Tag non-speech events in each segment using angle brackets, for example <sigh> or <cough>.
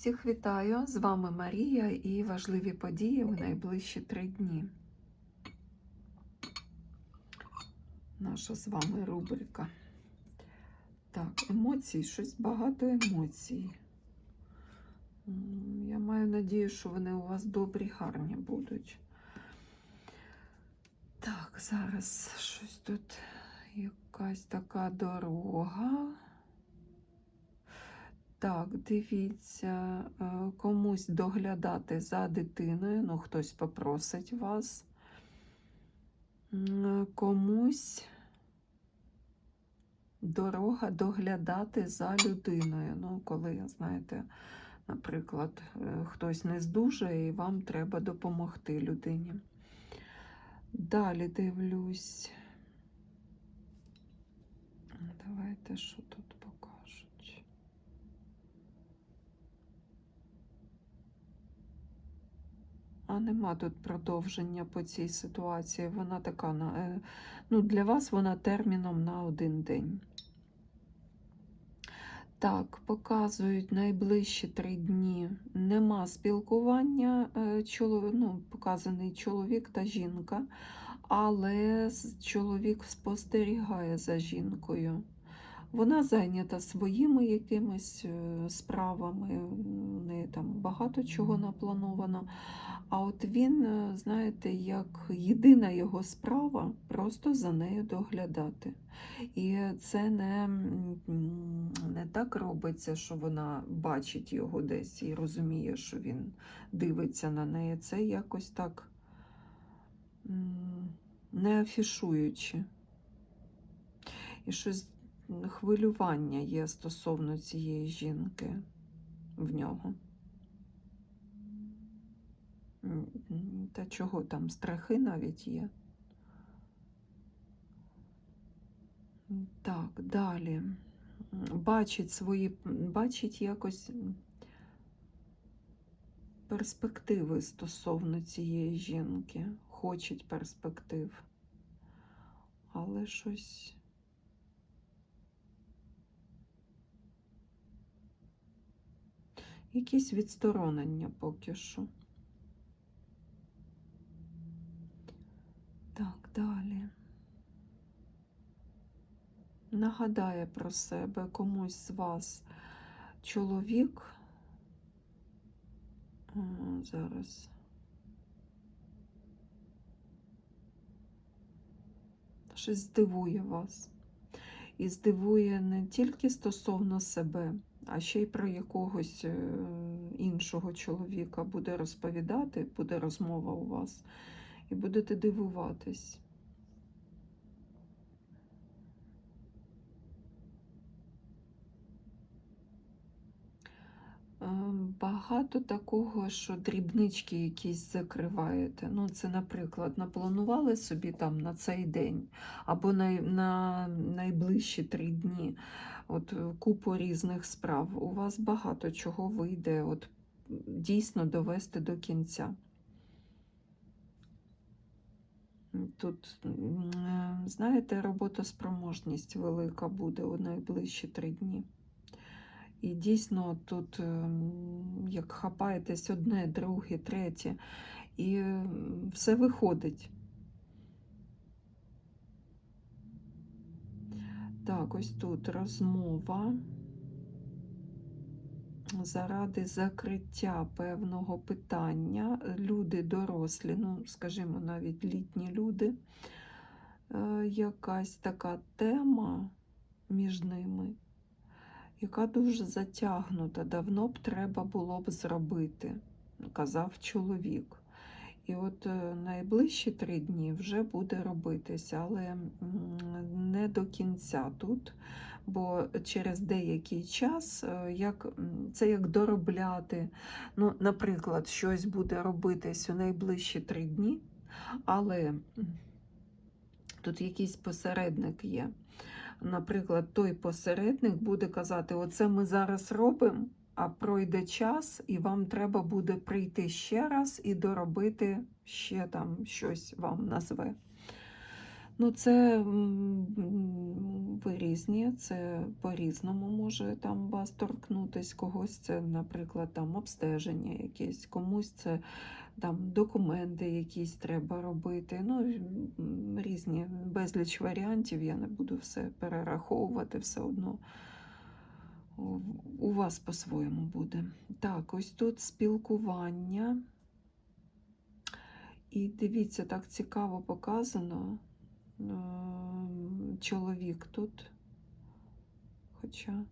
Всіх вітаю! З вами Марія і важливі події у найближчі три дні. Наша з вами рубрика. Так, емоцій, щось багато емоцій. Я маю надію, що вони у вас добрі, гарні будуть. Так, зараз щось тут якась така дорога. Так, дивіться, е, комусь доглядати за дитиною, ну хтось попросить вас. Е, Комусь дорога доглядати за людиною. Ну, коли, знаєте, наприклад, е, хтось не здужає і вам треба допомогти людині. Далі дивлюсь. Давайте, що тут А нема тут продовження по цій ситуації. Вона така, е, ну, для вас вона терміном на один день. Так, показують найближчі три дні. Нема спілкування, е, ну, показаний чоловік та жінка, але чоловік спостерігає за жінкою. Вона зайнята своїми якимись е, справами, у неї там багато чого наплановано. А от він, е, знаєте, як єдина його справа просто за нею доглядати. І це не, не так робиться, що вона бачить його десь і розуміє, що він дивиться на неї. Це якось так не афішуючи. І щось хвилювання є стосовно цієї жінки в нього. Та чого там, страхи навіть є. Так, далі. Бачить свої, бачить якось перспективи стосовно цієї жінки. Хочуть перспектив. Але щось. Якісь відсторонення поки що. Так, далі. Нагадає про себе комусь з вас чоловік. О, зараз. Щось здивує вас. І здивує не тільки стосовно себе, а ще й про якогось е, іншого чоловіка буде розповідати, буде розмова у вас, і будете дивуватись. Багато такого, що дрібнички якісь закриваєте. Ну, це, наприклад, напланували собі там на цей день або на, на найближчі три дні. От е, купу різних справ. У вас багато чого вийде, от дійсно довести до кінця. Тут, е, знаєте, роботоспроможність велика буде у найближчі три дні. І дійсно тут, ем, як хапаєтесь одне, друге, третє, і ем, все виходить. Так, ось тут розмова заради закриття певного питання. Люди дорослі, ну, скажімо, навіть літні люди, е, якась така тема між ними яка дуже затягнута, давно б треба було б зробити, казав чоловік. І от е, найближчі три дні вже буде робитися, але не до кінця тут, бо через деякий час е, як, це як доробляти. Ну, Наприклад, щось буде робитись у найближчі три дні, але тут якийсь посередник є наприклад, той посередник буде казати: Оце ми зараз робимо, а пройде час, і вам треба буде прийти ще раз і доробити ще там щось вам назве. Ну, це ви різні, це по-різному може там вас торкнутись, когось це, наприклад, там обстеження якесь, комусь це там документи якісь треба робити. Ну, різні безліч варіантів, я не буду все перераховувати, все одно у вас по-своєму буде. Так, ось тут спілкування. І дивіться, так цікаво показано. Чоловік тут. Хоча.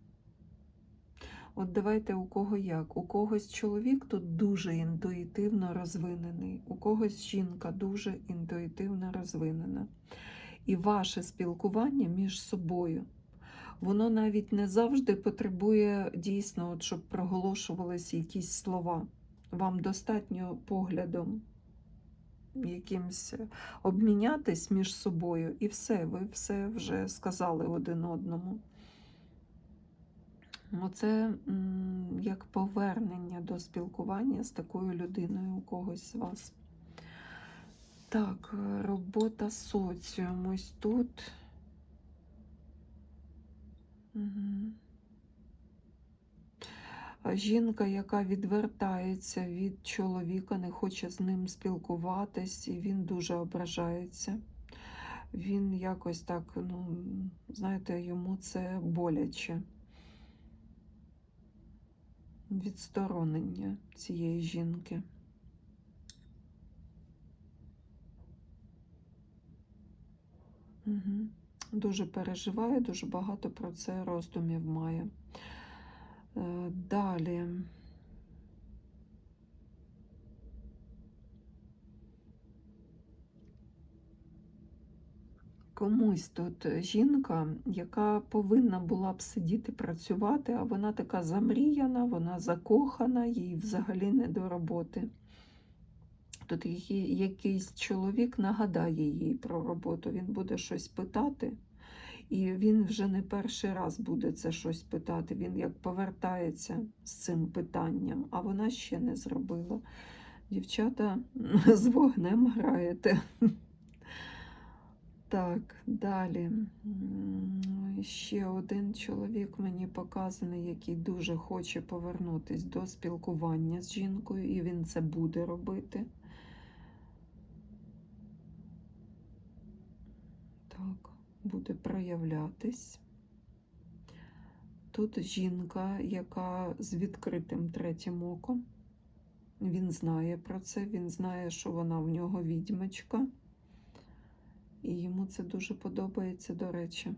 От давайте у кого як. У когось чоловік тут дуже інтуїтивно розвинений, у когось жінка дуже інтуїтивно розвинена. І ваше спілкування між собою, воно навіть не завжди потребує дійсно, от, щоб проголошувалися якісь слова. Вам достатньо поглядом якимсь обмінятись між собою, і все, ви все вже сказали один одному. Оце як повернення до спілкування з такою людиною у когось з вас. Так, е, робота соціум ось тут. Угу. Жінка, яка відвертається від чоловіка, не хоче з ним спілкуватись, і він дуже ображається. Він якось так, ну, знаєте, йому це боляче. Відсторонення цієї жінки. Угу. Дуже переживає, дуже багато про це роздумів має. Е, Далі. Комусь тут жінка, яка повинна була б сидіти працювати, а вона така замріяна, вона закохана, їй взагалі не до роботи. Тут якийсь чоловік нагадає їй про роботу, він буде щось питати, і він вже не перший раз буде це щось питати. Він як повертається з цим питанням, а вона ще не зробила. Дівчата з вогнем граєте. Так, далі. Ще один чоловік мені показаний, який дуже хоче повернутись до спілкування з жінкою, і він це буде робити. Так, буде проявлятись. Тут жінка, яка з відкритим третім оком. Він знає про це, він знає, що вона в нього відьмачка. І йому це дуже подобається, до речі.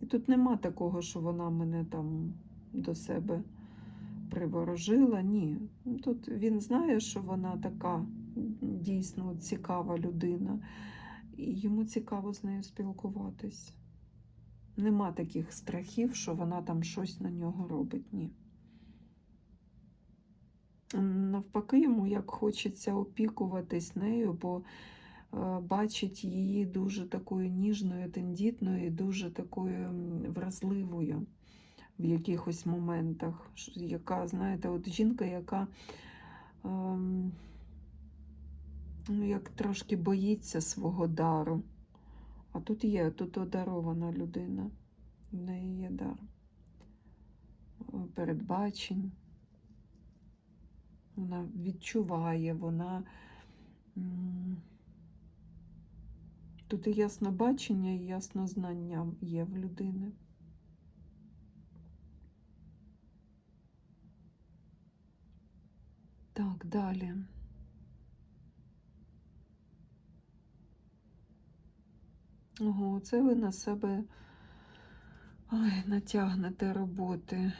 І тут нема такого, що вона мене там до себе приворожила. Ні. Тут він знає, що вона така дійсно цікава людина, і йому цікаво з нею спілкуватись. Нема таких страхів, що вона там щось на нього робить. Ні. Навпаки, йому як хочеться опікуватись нею, бо е, бачить її дуже такою ніжною, тендітною дуже такою вразливою в якихось моментах. Яка, знаєте, от жінка, яка ем, ну, як трошки боїться свого дару. А тут є, тут одарована людина. В неї є дар. Е, Передбачень. Вона відчуває, вона. Тут і яснобачення, і яснознання є в людини. Так, далі. Ого, це ви на себе ой, натягнете роботи.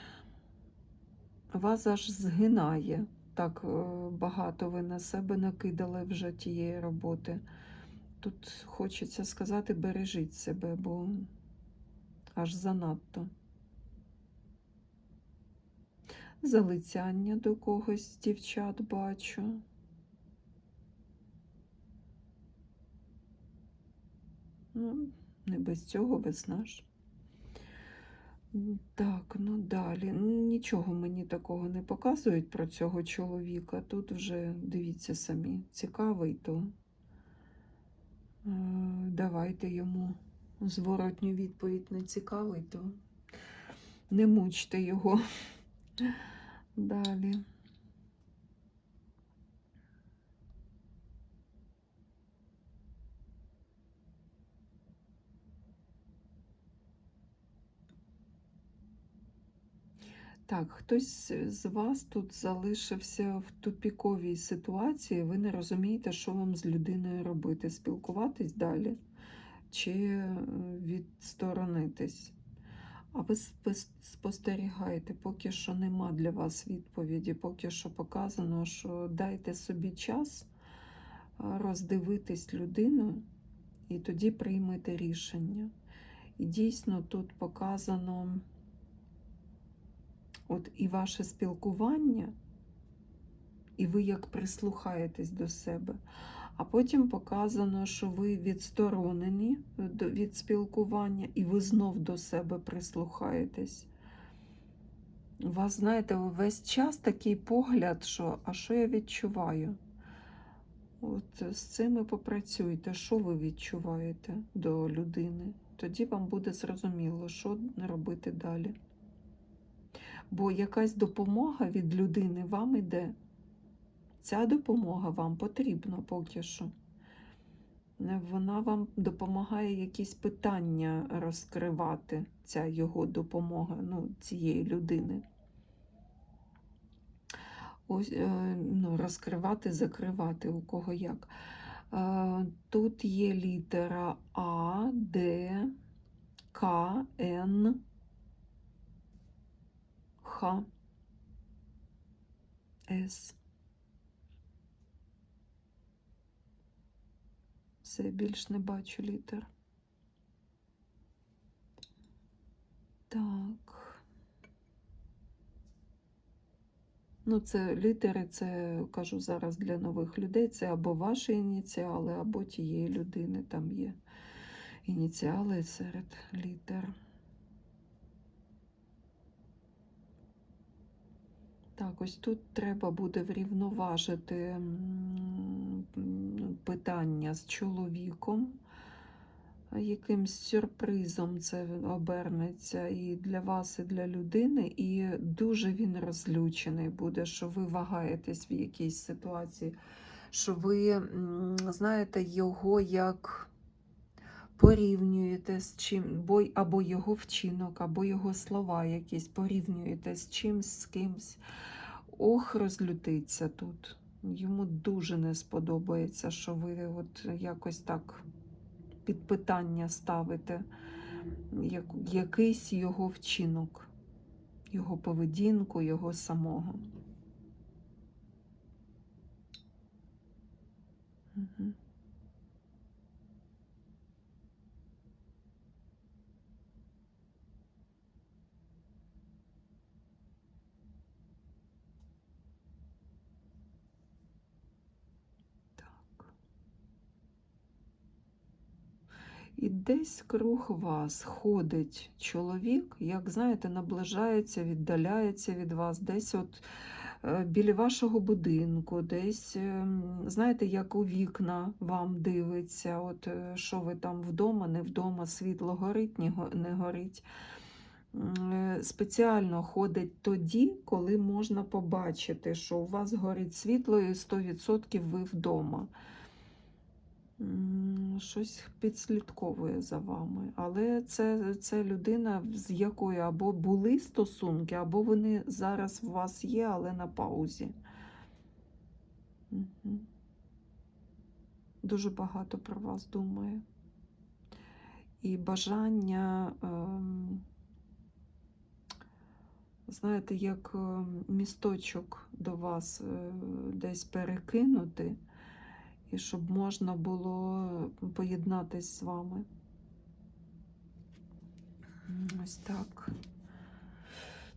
Вас аж згинає. Так е, багато ви на себе накидали вже тієї роботи. Тут хочеться сказати, бережіть себе, бо аж занадто. Залицяння до когось дівчат бачу. Ну, не без цього весна ж. Так, ну далі. Нічого мені такого не показують про цього чоловіка. Тут вже дивіться самі, цікавий то Е, Давайте йому зворотню відповідь не цікавий, то не мучте його. <laughs> Далі. Так, хтось з вас тут залишився в тупіковій ситуації, ви не розумієте, що вам з людиною робити, спілкуватись далі чи е, відсторонитись. А ви спостерігаєте, поки що нема для вас відповіді, поки що показано, що дайте собі час роздивитись людину і тоді приймете рішення. І дійсно тут показано от і ваше спілкування, і ви як прислухаєтесь до себе. А потім показано, що ви відсторонені від спілкування, і ви знов до себе прислухаєтесь. У вас, знаєте, весь час такий погляд, що а що я відчуваю? От з цим і попрацюйте, що ви відчуваєте до людини. Тоді вам буде зрозуміло, що робити далі. Бо якась допомога від людини вам іде. Ця допомога вам потрібна поки що. Вона вам допомагає якісь питання розкривати, ця його допомога, ну, цієї людини. Ось, е, ну, розкривати, закривати, у кого як. Е, Тут є літера А, Д, К, Н, Х, С. Все, більш не бачу літер. Так. Ну, це літери, це кажу зараз для нових людей. Це або ваші ініціали, або тієї людини. Там є ініціали серед літер. Так, ось тут треба буде врівноважити питання з чоловіком. Якимсь сюрпризом це обернеться і для вас, і для людини, і дуже він розлючений буде, що ви вагаєтесь в якійсь ситуації, що ви, знаєте, його як порівнюєте з чим, або його вчинок, або його слова якісь порівнюєте з чимсь, з кимсь. Ох, розлютиться тут. Йому дуже не сподобається, що ви от якось так під питання ставите як, якийсь його вчинок, його поведінку, його самого. Угу. І десь круг вас ходить чоловік, як знаєте, наближається, віддаляється від вас, десь от е, біля вашого будинку, десь, ем, знаєте, як у вікна вам дивиться, от е, що ви там вдома, не вдома, світло горить, не горить. Е, Спеціально ходить тоді, коли можна побачити, що у вас горить світло і 100% ви вдома. Щось підслідковує за вами. Але це, це людина, з якою або були стосунки, або вони зараз у вас є, але на паузі. Мгм. Дуже багато про вас думає. І бажання, ем, знаєте, як ем, місточок до вас е, десь перекинути і щоб можна було поєднатись з вами. Ось так.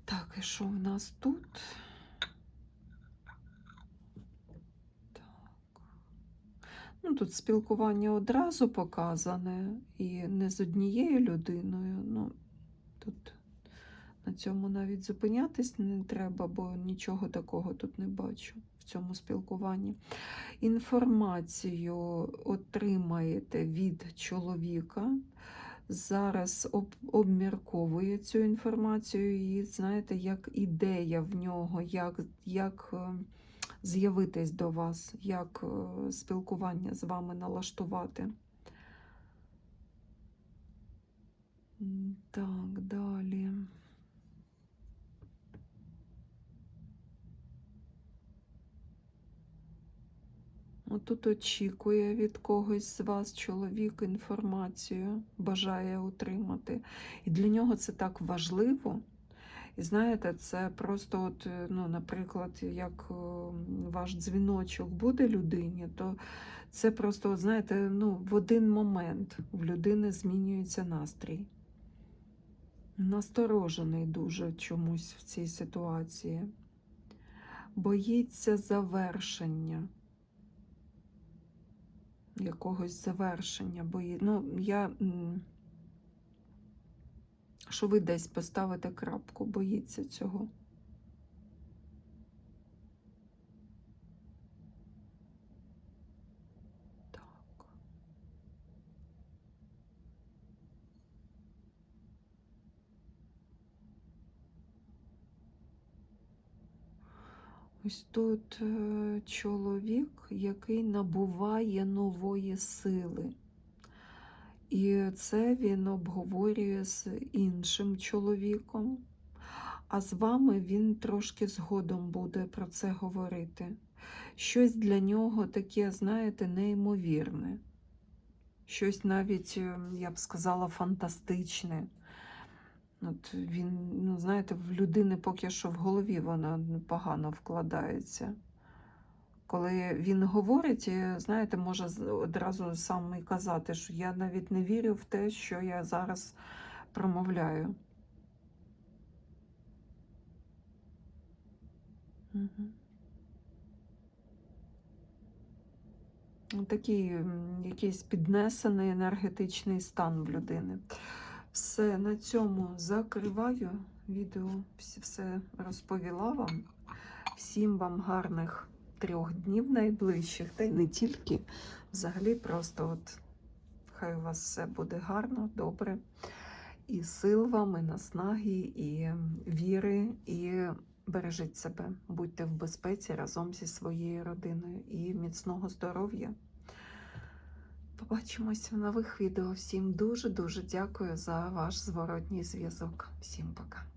Так, і що в нас тут? Так. Ну, тут спілкування одразу показане і не з однією людиною. Ну, тут На цьому навіть зупинятись не треба, бо нічого такого тут не бачу в цьому спілкуванні. Інформацію отримаєте від чоловіка. Зараз об, обмірковує цю інформацію, і знаєте, як ідея в нього, як, як е, з'явитись до вас, як е, спілкування з вами налаштувати. Так, далі. Отут очікує від когось з вас чоловік інформацію, бажає отримати. І для нього це так важливо. І знаєте, це просто, от, ну, наприклад, як е, ваш дзвіночок буде людині, то це просто, от, знаєте, ну, в один момент в людини змінюється настрій. Насторожений дуже чомусь в цій ситуації. Боїться завершення. Якогось завершення. Бо Ну, я... Що ви десь поставите крапку, боїться цього. Ось тут е, чоловік, який набуває нової сили. І це він обговорює з іншим чоловіком, а з вами він трошки згодом буде про це говорити. Щось для нього таке, знаєте, неймовірне. Щось навіть, е, я б сказала, фантастичне. От він, ну, знаєте, в людини поки що в голові вона погано вкладається. Коли він говорить, і, знаєте, може одразу сам і казати, що я навіть не вірю в те, що я зараз промовляю. Ну, Такий якийсь піднесений енергетичний стан в людини. Все, на цьому закриваю відео. Все розповіла вам. Всім вам гарних трьох днів найближчих, та й не тільки. Взагалі, просто от хай у вас все буде гарно, добре. І сил вам, і наснаги, і віри, і бережіть себе. Будьте в безпеці разом зі своєю родиною і міцного здоров'я. Побачимось в нових відео. Всім дуже-дуже дякую за ваш зворотній зв'язок. Всім пока.